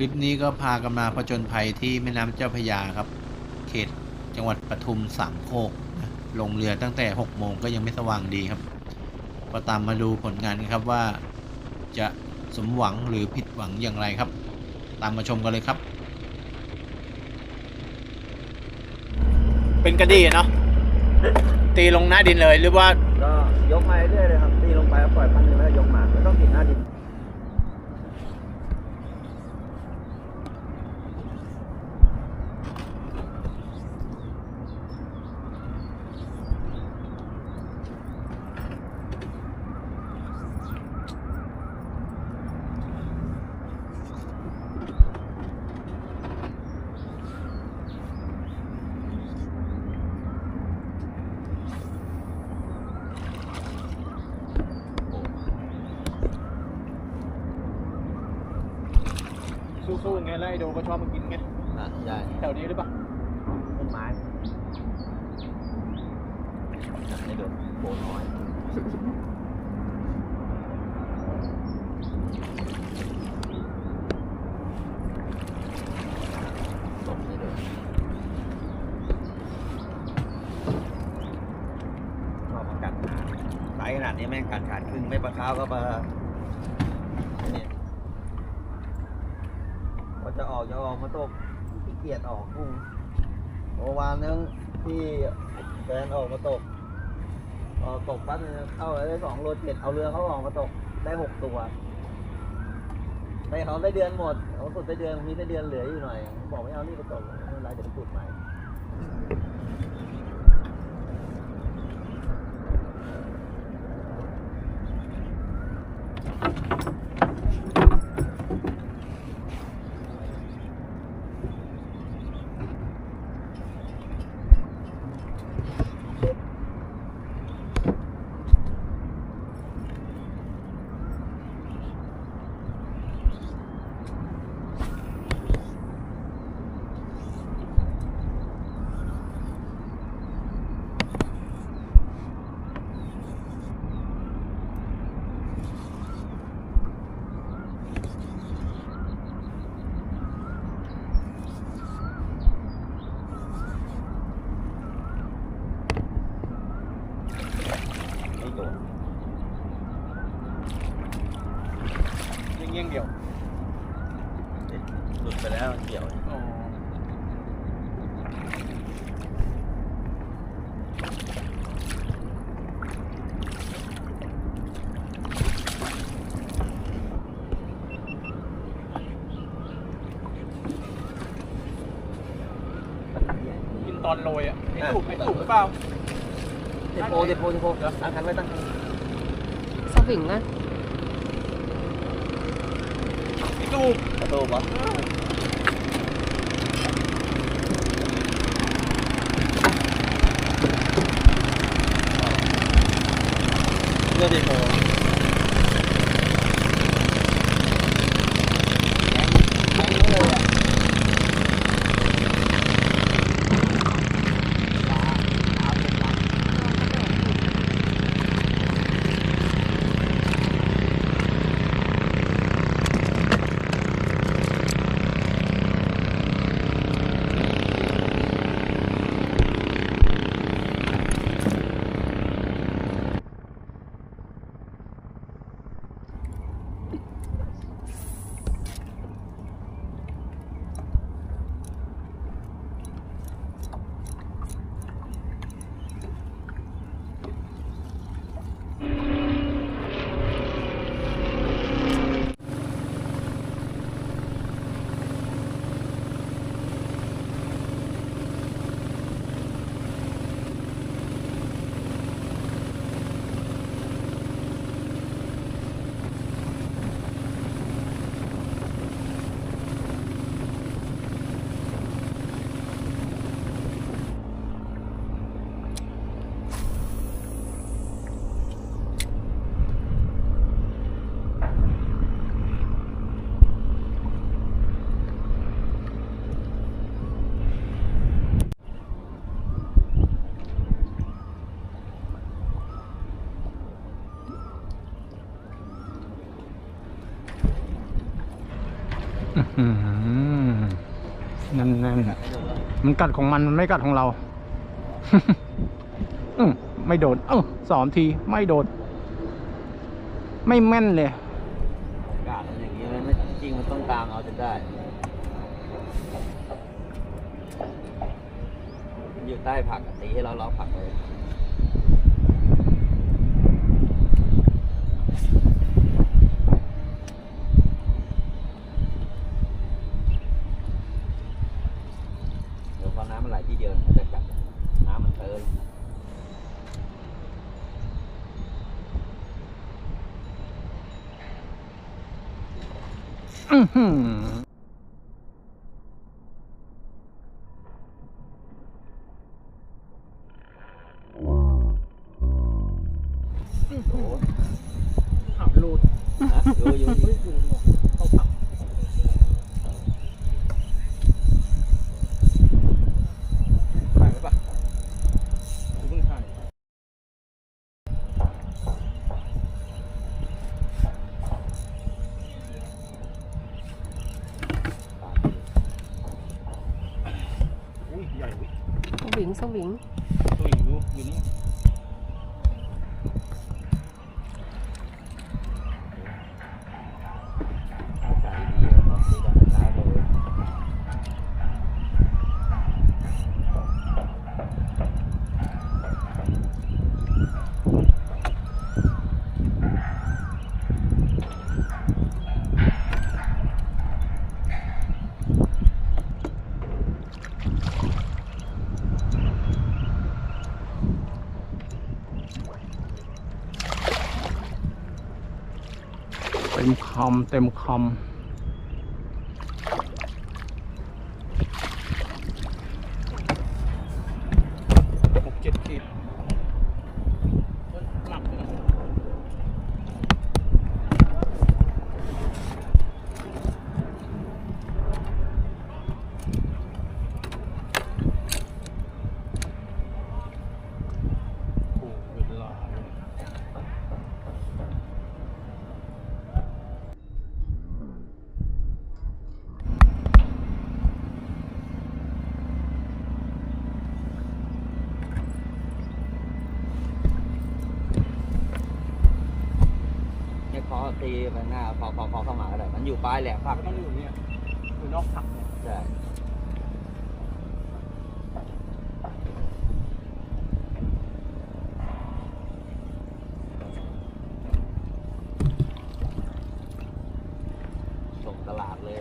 คลิปนี้ก็พากันมาผจญภัยที่แม่น้ำเจ้าพระยาครับ เขตจังหวัดปทุมสามโคกนะลงเรือตั้งแต่6โมงก็ยังไม่สว่างดีครับ ก็ตามมาดูผลงานกันครับว่าจะสมหวังหรือผิดหวังอย่างไรครับ ตามมาชมกันเลยครับ เป็นกระดีเนาะตีลงหน้าดินเลยหรือว่าก็ยกมาเรื่อยๆเลยครับตีลงไปแล้วปล่อยพันหนึ่งแล้วก็ยกมาไม่ต้องติดหน้าดิน แล้วไอโดก็ชอบมากินไงอะใช่แถวนี้หรือเปล่าต้นไม้ให้ดูโบน้อยตบให้ดูชอบมากัดขาไซส์ขนาดนี้แม่งกัดขาดครึ่งไม่ปลาข้าวก็ปลาเนี่ยพอจะออกจะออกมา ตกขี้เกียจออกกุ้งเมื่อวานนึงที่แฟนออกมาตกพอตกปั๊บเนี่ยเข้าได้สองโลเจ็ดเอาเรือเขาออกมาตกได้หกตัวไปเขาได้เดือนหมดเขาสุดได้เดือนมีได้เดือนเหลืออยู่หน่อย บอกไม่เอานี่ไปตกไม่เป็นไรเดี๋ยวไปขุดใหม่โดน เงี้ยงๆเดียว หลุดไปแล้วมันเกี่ยว อ๋อกินต อนโรยอะไอ้ถูกไอ้ถูกหรือเปล่าเดโปเดโปเดโปตั้งคันไว้ตั้งคันสวิงนะไอ้ถูกประตูปะเลื มันกัดของมันมันไม่กัดของเรา อืไม่โดน เออสองทีไม่โดน ไม่แม่นเลยกาดมันอย่างนี้เลยไม่จริงมันต้องตางเอาจะได้อยู่ใต้ผักตีให้เราล้อผักเลย เดี๋ยวพอน้ำมันไหลที่เดียวมันจะกัดน้ำมันเติม อื้อหือ โอ้ ขับรูด ฮะอยู่อยู่อยู่ เข้าผับถ่ายไหมปะกูเพิ่งถ่าย อุ้ยใหญ่เวิ สวิงสวิง ตัวอยู่ดูอยู่นี่ อากาศดีๆครับดีกว่าเช้าเลย เต็มคำเต็มคำหกเจ็ดขีดหนักเลยนะโอ้เวลาเนี่ย เนี่ยเคอ ตีไปหน้าพอพอพอเข้ามาก็ได้มันอยู่ปลายแหลมผักมันต้องอยู่เนี่ยอยู่นอกผักเนี่ยใช่ส่งตลาดเลย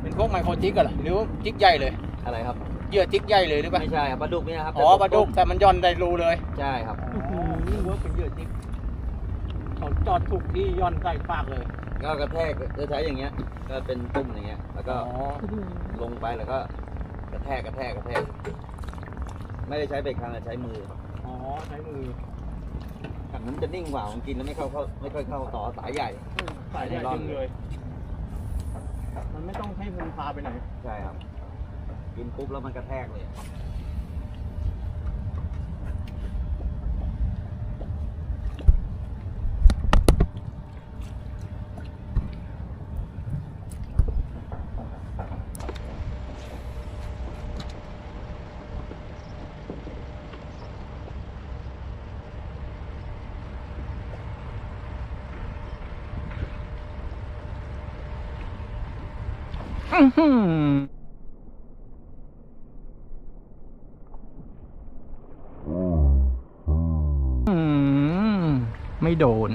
เป็นพวกไมโครจิกกันเหรอหรือว่าจิกใหญ่เลยอะไรครับ เหยื่อจิกใหญ่เลยหรือเปล่าไม่ใช่ครับปลาดุกเนี่ยครับอ๋อปลาดุกแต่มันย่อนได้รูเลย ใช่ครับนี่เวิร์กเป็นเหยื่อจิกเขาจอดถูกที่ย่อนใส่ปากเลย ก็กระแทกจะใช้อย่างเงี้ย ก็เป็นตุ้มอย่างเงี้ย แล้วก็อ๋อลงไปแล้วก็ กระแทกกระแทกกระแทก ไม่ได้ใช้เบรกครั้งแต่ใช้มือครับอ๋อใช้มือถังนั้นจะนิ่งกว่าของกินแล้วไม่เข้าเข้าไม่ค่อยเข้าต่อสายใหญ่ สายใหญ่จริงเลย มันไม่ต้องให้พุงพาไปไหน ใช่ครับ กินปุ๊บแล้วมันกระแทกเลย อื้อหืออืม ไม่โดน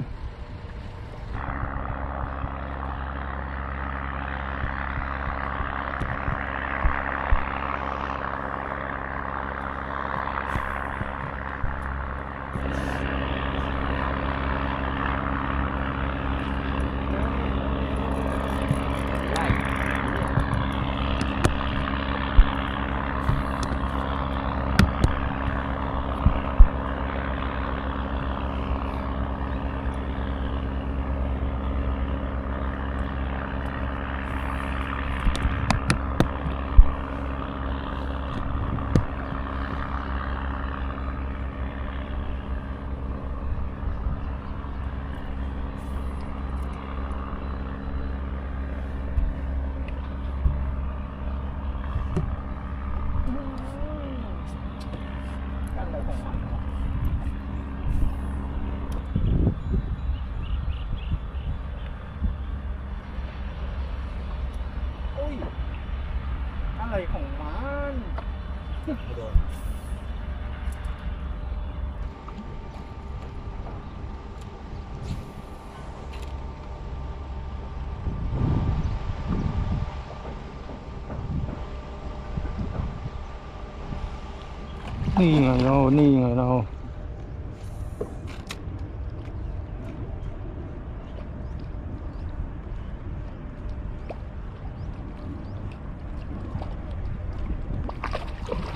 นี่ไงเรานี่ไงเรา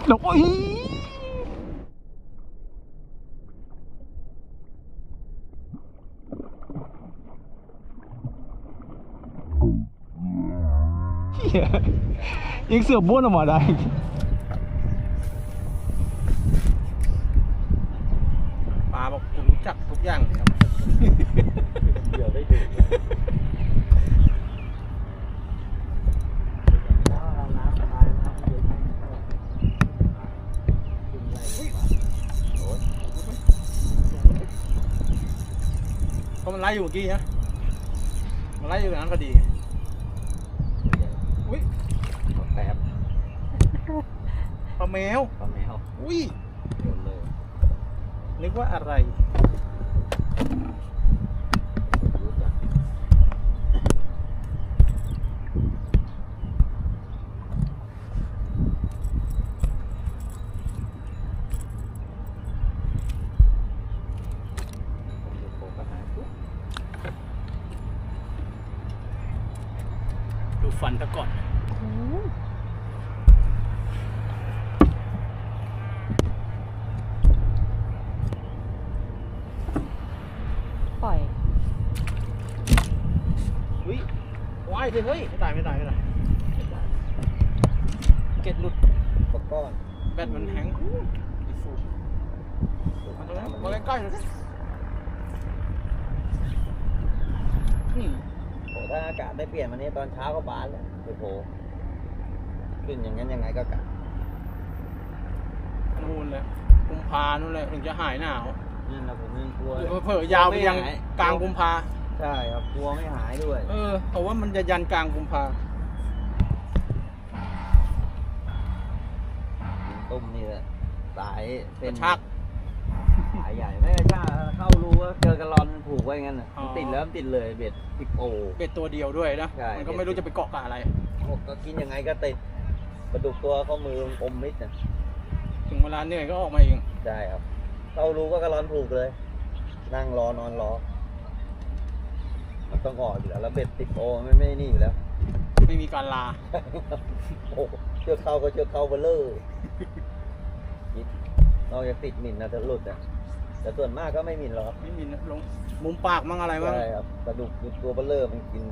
แล้วโอ้ยเหี้ยยังเสือบบ้วนออกมาได้ ปลาบอกคุณรู้จักทุกอย่างเลยครับ เดี๋ยวได้ดูน้ำตายน้ำเย็นกินอะไรโอ้ย ก็มันไล่ อยู่เมื่อกี้นะมันไล่อยู่อย่างนั้นพอดี อุ้ยแป๊บปลาแมว ปลาแมว อุ้ยโดนเลย นึกว่าอะไรรู้จัก ดูฟันซะก่อนปล่อยอุ้ยว่ายเลยเฮ้ยไม่ตายไม่ตายไม่ตายเกล็ดหลุดปกก้อนแบตมันแห้งดีฟูมาตรงนั้นมาใกล้ๆเลยนี่โอ้ถ้าอากาศได้เปลี่ยนวันนี้ตอนเช้าก็บานแล้ว โอ้โหขึ้นอย่างนั้นยังไงก็กะนู่นเลยกุมภานู่นเลยถึงจะหายหนาวนี่นะผมยังกลัวหรือเผลอยาวไปยังกลางกุมภาใช่ครับกลัวไม่หายด้วย เออเพราะว่ามันจะยันกลางกุมภากินต้มนี่แหละสายกเส้นระชักสาย ใหญ่ไม่กระชากเข้ารู้ว่าเจอกระลอนผูกไว้งั้นน่ะอ๋อมันติดแล้วมันติดเลยเบ็ดติดโอ เป็ดตัวเดียวด้วยนะ ใช่ มันก็ไม่รู้จะไปเกาะกับอะไรโอ้ก็กินยังไงก็ติดกระดูกตัวข้อมืออมมิดน่ะถึงเวลาเหนื่อยก็ออกมาเอง ใช่ครับ เข้ารู้ก็กระลอนผูกเลย นั่งรอนอนรอ มันต้องออกอยู่แล้วแล้วเบ็ดติดโอไม่ไม่นี่อยู่แล้ว ไม่มีการลา โอ้เชือกเข้าก็เชือกเข้าเบลเลอร์ยิบนอกจากติดหมิ่นนะถ้าหลุดอะ แต่ส่วนมากก็ไม่หมิ่นหรอกครับไม่มีนะลงมุมปากมั่งอะไรมั่งใช่ครับกระดูกตัวเบลเลอร์มันกิน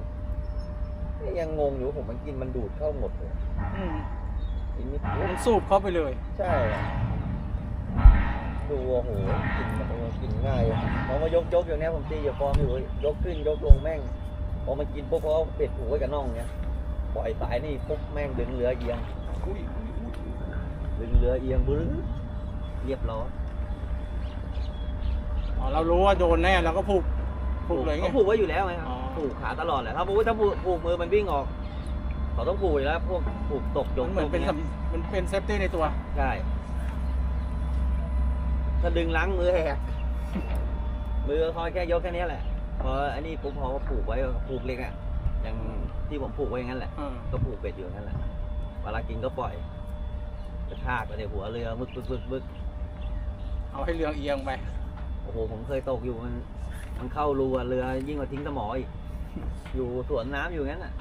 เอ๊ะยังงงอยู่ผมมันกินมันดูดเข้าหมดเลยอืมกินนิดมันสูบเข้าไปเลย ใช่อะดูโอ้โหกินมันโอ้โหกินง่ายอะพอมายกยกอย่างเนี้ยผมตีอย่าฟอร์มอยู่ยกขึ้นยกลงแม่งพอมันกินปุ๊บพอเอาเป็ดผูกไว้กับน่องเนี้ยปล่อยสายนี่ปุ๊บแม่งดึงเรือเอียง อุ้ยอุ้ยอุ้ยดึงเรือเอียงบื้อเรียบร้อยอ๋อ เรารู้ว่าโดนแน่เราก็ผูกผูกเลยไง เขาผูกไว้อยู่แล้วไงครับอ๋อ ผูกขาตลอดแหละถ้าผูกถ้าผูกผูกมือมันวิ่งออกเขาต้องผูกอยู่แล้วพวกผูกตกยมักนเหมือนเป็นตกยสำมันเป็นเซฟตี้ในตัวใช่ถ้าดึงล้างมือแหกมือคอยแค่ยกแค่นี้แหละพออันนี้ปุ๊บพอเขาผูกไว้ผูกเล็กอะอย่างที่ผมผูกไว้อย่างนั้นแหละ เออก็ผูกเป็ดอยู่อย่างนั้นแหละเวลากินก็ปล่อยกระชากไปในหัวเรือมึกบึกบึกบึกเอาให้เรือเอียงไปโอ้โหผมเคยตกอยู่มันมันเข้ารูอะเรือยิ่งกว่าทิ้งสมออีกอยู่สวนน้ำอยู่งั้นอะ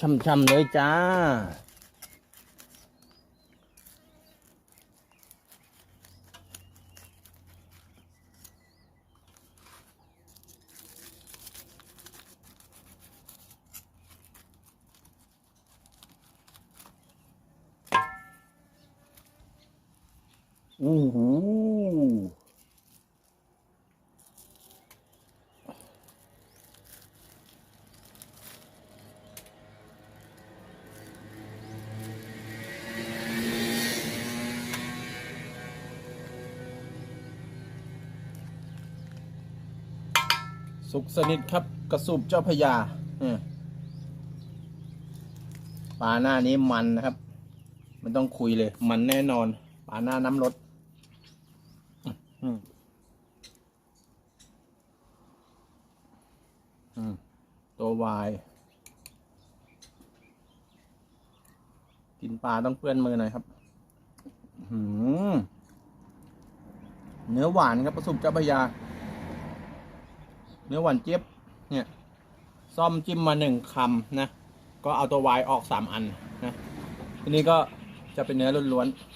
ช่ำๆเลยจ้าอู้หู สุกสนิทครับกระสูบเจ้าพญาปลาหน้านี้มันนะครับไม่ต้องคุยเลย มันแน่นอนปลาหน้าน้ำรสตัววายกินปลาต้องเปื้อนมือหน่อยครับเนื้อหวานครับประสุบเจ้าพญา เนื้อหวานเจี๊ยบเนี่ยซ่อมจิ้มมาหนึ่งคำนะ ก็เอาตัววายออกสามอันนะทีนี้ก็จะเป็นเนื้อล้วนๆ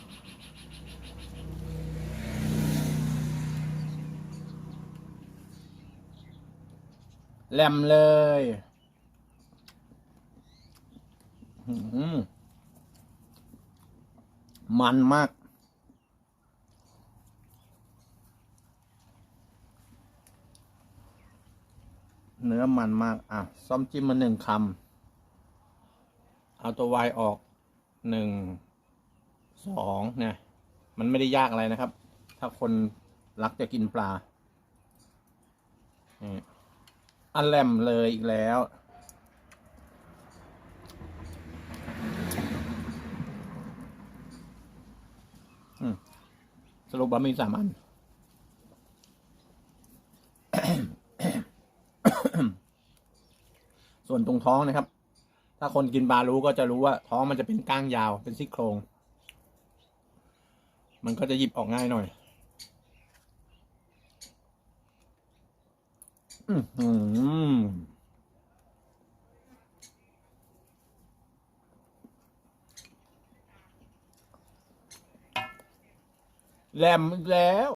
แหลมเลยมันมาก เนื้อมันมากอะซ่อมจิ้มมาหนึ่งคำเอาตัววายออกหนึ่งสองเนี่ยมันไม่ได้ยากอะไรนะครับ ถ้าคนรักจะกินปลานี่อันแหลมเลยอีกแล้ว สรุปว่ามีสามอัน ส่วนตรงท้องนะครับ ถ้าคนกินปลารู้ก็จะรู้ว่าท้องมันจะเป็นก้างยาวเป็นซี่โครง มันก็จะหยิบออกง่ายหน่อย อือหือแหลมแล้ว